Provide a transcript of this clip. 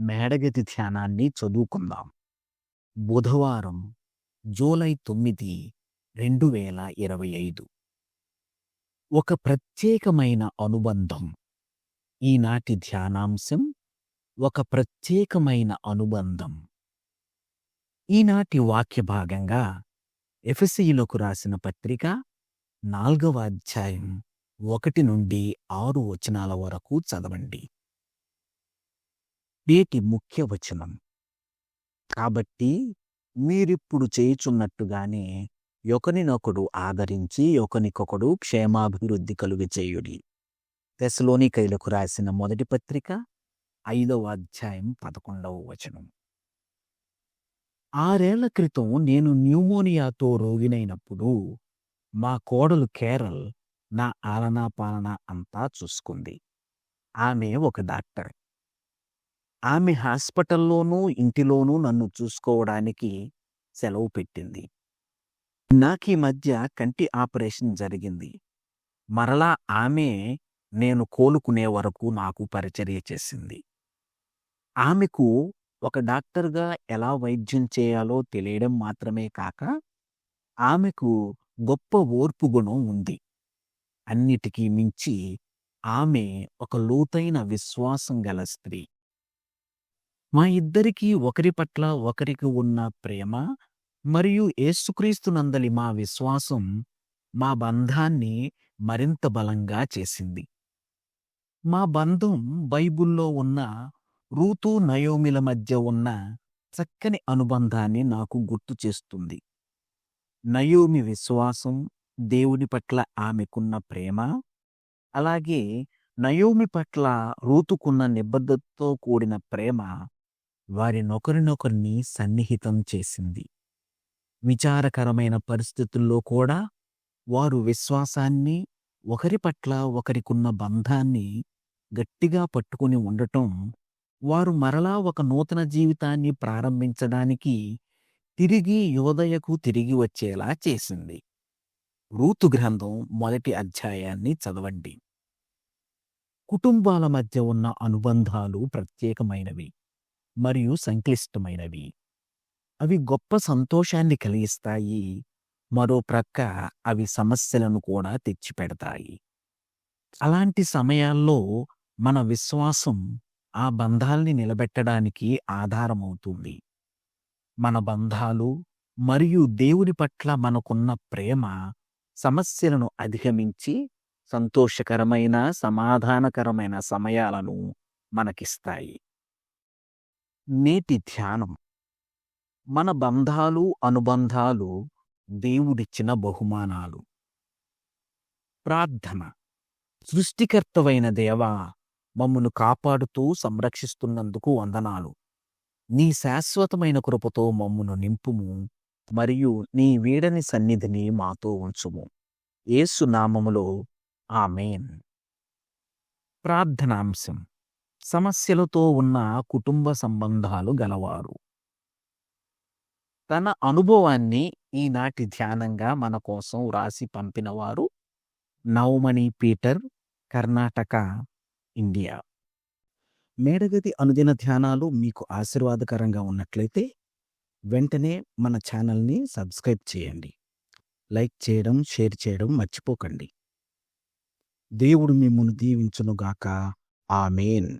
మేడగతి ధ్యానాన్ని చదువుకుందాం. బుధవారం జూలై తొమ్మిది రెండు వేల ఇరవై ఐదు. ఒక ప్రత్యేకమైన అనుబంధం. ఈనాటి ధ్యానాంశం ఒక ప్రత్యేకమైన అనుబంధం. ఈనాటి వాక్య భాగంగా ఎఫెసీయులకు రాసిన పత్రిక నాల్గవ అధ్యాయం ఒకటి నుండి ఆరు వచనాల వరకు చదవండి. నేటి ముఖ్య వచనం. కాబట్టి మీరిప్పుడు చేయుచున్నట్టుగానే ఒకనినొకడు ఆదరించి ఒకనికొకడు క్షేమాభివృద్ధి కలుగు చేయుడి. తెసలోనికైలకు రాసిన మొదటి పత్రిక ఐదవ అధ్యాయం పదకొండవ వచనం. ఆరేళ్ళ క్రితం నేను న్యూమోనియాతో రోగినైనప్పుడు మా కోడలు కేరల్ నా ఆలనా పాలన అంతా చూసుకుంది. ఆమె ఒక డాక్టర్. ఆమె హాస్పిటల్లోనూ ఇంటిలోనూ నన్ను చూసుకోవడానికి సెలవు పెట్టింది. నాకీ మధ్య కంటి ఆపరేషన్ జరిగింది. మరలా ఆమె నేను కోలుకునే వరకు నాకు పరిచర్య చేసింది. ఆమెకు ఒక డాక్టర్గా ఎలా వైద్యం చేయాలో తెలియడం మాత్రమే కాక ఆమెకు గొప్ప ఓర్పు గుణం ఉంది. అన్నిటికీ మించి ఆమె ఒక లోతైన విశ్వాసం గల స్త్రీ. మా ఇద్దరికీ ఒకరి పట్ల ఒకరికి ఉన్న ప్రేమ మరియు ఏసుక్రీస్తునందలి మా విశ్వాసం మా బంధాన్ని మరింత బలంగా చేసింది. మా బంధం బైబుల్లో ఉన్న రూతు నయోమిల మధ్య ఉన్న చక్కని అనుబంధాన్ని నాకు గుర్తు చేస్తుంది. నయోమి విశ్వాసం దేవుని పట్ల ఆమెకున్న ప్రేమ అలాగే నయోమి పట్ల రూతుకున్న నిబద్ధతతో కూడిన ప్రేమ వారినొకరినొకరిని సన్నిహితం చేసింది. విచారకరమైన పరిస్థితుల్లో కూడా వారు విశ్వాసాన్ని ఒకరి పట్ల ఒకరికున్న బంధాన్ని గట్టిగా పట్టుకుని ఉండటం వారు మరలా ఒక నూతన జీవితాన్ని ప్రారంభించడానికి తిరిగి యోదయకు తిరిగి వచ్చేలా చేసింది. రూతు గ్రంథం మొదటి అధ్యాయాన్ని చదవండి. కుటుంబాల మధ్య ఉన్న అనుబంధాలు ప్రత్యేకమైనవి. మరియు సంక్లిష్టమైనవి. అవి గొప్ప సంతోషాన్ని కలిగిస్తాయి. మరో ప్రక్క అవి సమస్యలను కూడా తెచ్చిపెడతాయి. అలాంటి సమయాల్లో మన విశ్వాసం ఆ బంధాల్ని నిలబెట్టడానికి ఆధారమవుతుంది. మన బంధాలు మరియు దేవుని పట్ల మనకున్న ప్రేమ సమస్యలను అధిగమించి సంతోషకరమైన సమాధానకరమైన సమయాలను మనకిస్తాయి. నేటి ధ్యానం. మన బంధాలు అనుబంధాలు దేవుడిచ్చిన బహుమానాలు. ప్రార్థన. సృష్టికర్తవైన దేవా మమ్మను కాపాడుతూ సంరక్షిస్తున్నందుకు వందనాలు. నీ శాశ్వతమైన కృపతో మమ్మును నింపుము మరియు నీ వీడని సన్నిధిని మాతో ఉంచుము. ఏసునామములో ఆమెన్. ప్రార్థనాంశం. సమస్యలతో ఉన్న కుటుంబ సంబంధాలు గలవారు. తన అనుభవాన్ని ఈనాటి ధ్యానంగా మన కోసం వ్రాసి పంపినవారు నవమణి పీటర్ కర్ణాటక ఇండియా. మేడగది అనుదిన ధ్యానాలు మీకు ఆశీర్వాదకరంగా ఉన్నట్లయితే వెంటనే మన ఛానల్ని సబ్స్క్రైబ్ చేయండి. లైక్ చేయడం షేర్ చేయడం మర్చిపోకండి. దేవుడు మిమ్మల్ని దీవించునుగాక. ఆమెన్.